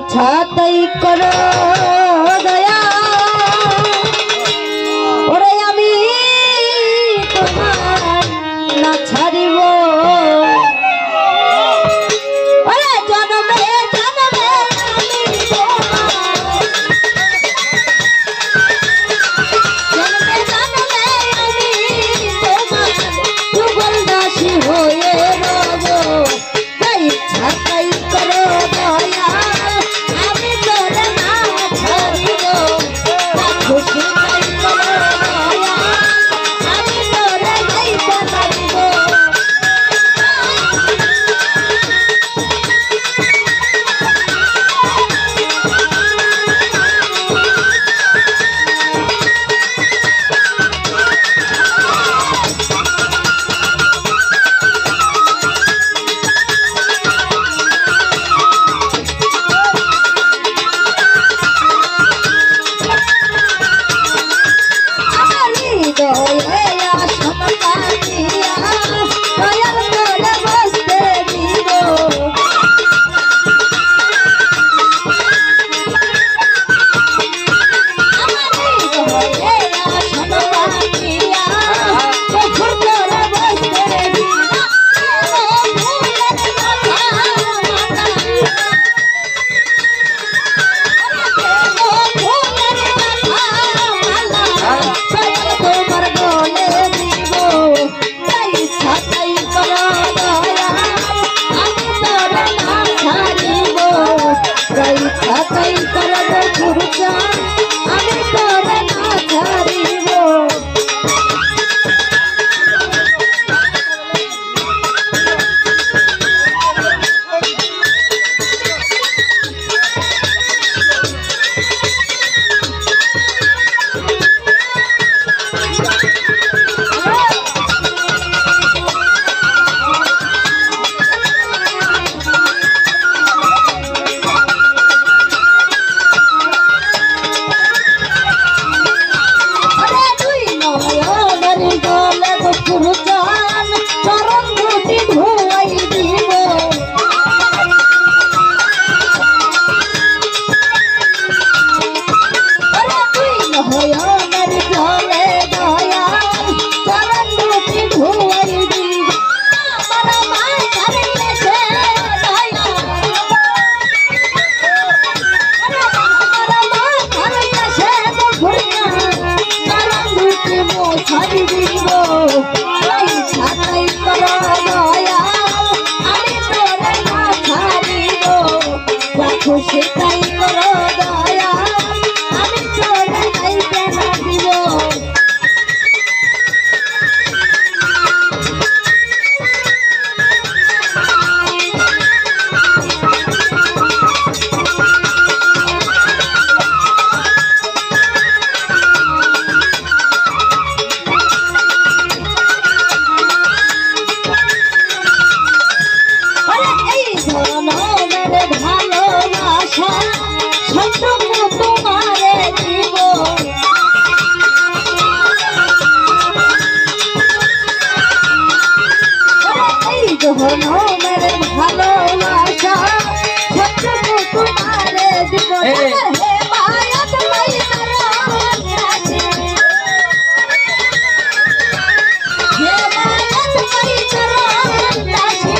છાતઈ કરો. 哦 뭐 먹... রাখো সে তাই জহনমের ভালোবাসা সত্য তোমারে দিব হে মায়াত মাইনার আছে হে মায়াত মাইনার আছে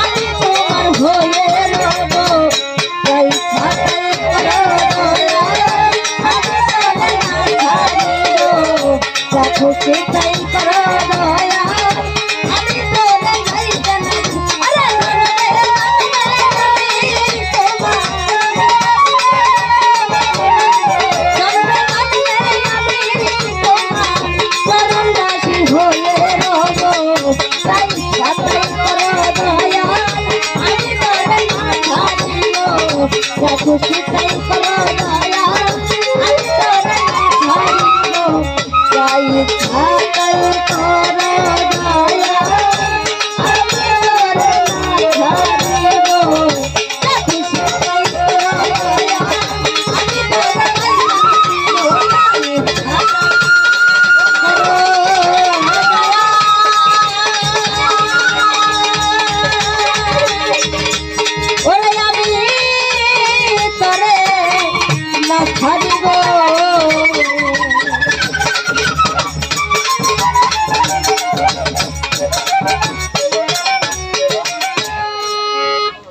আমি তোমার হয়ে রব তাই ছাড়ে করো আমি তোমার ছাড়ে রব চাচুকে তাই করো গো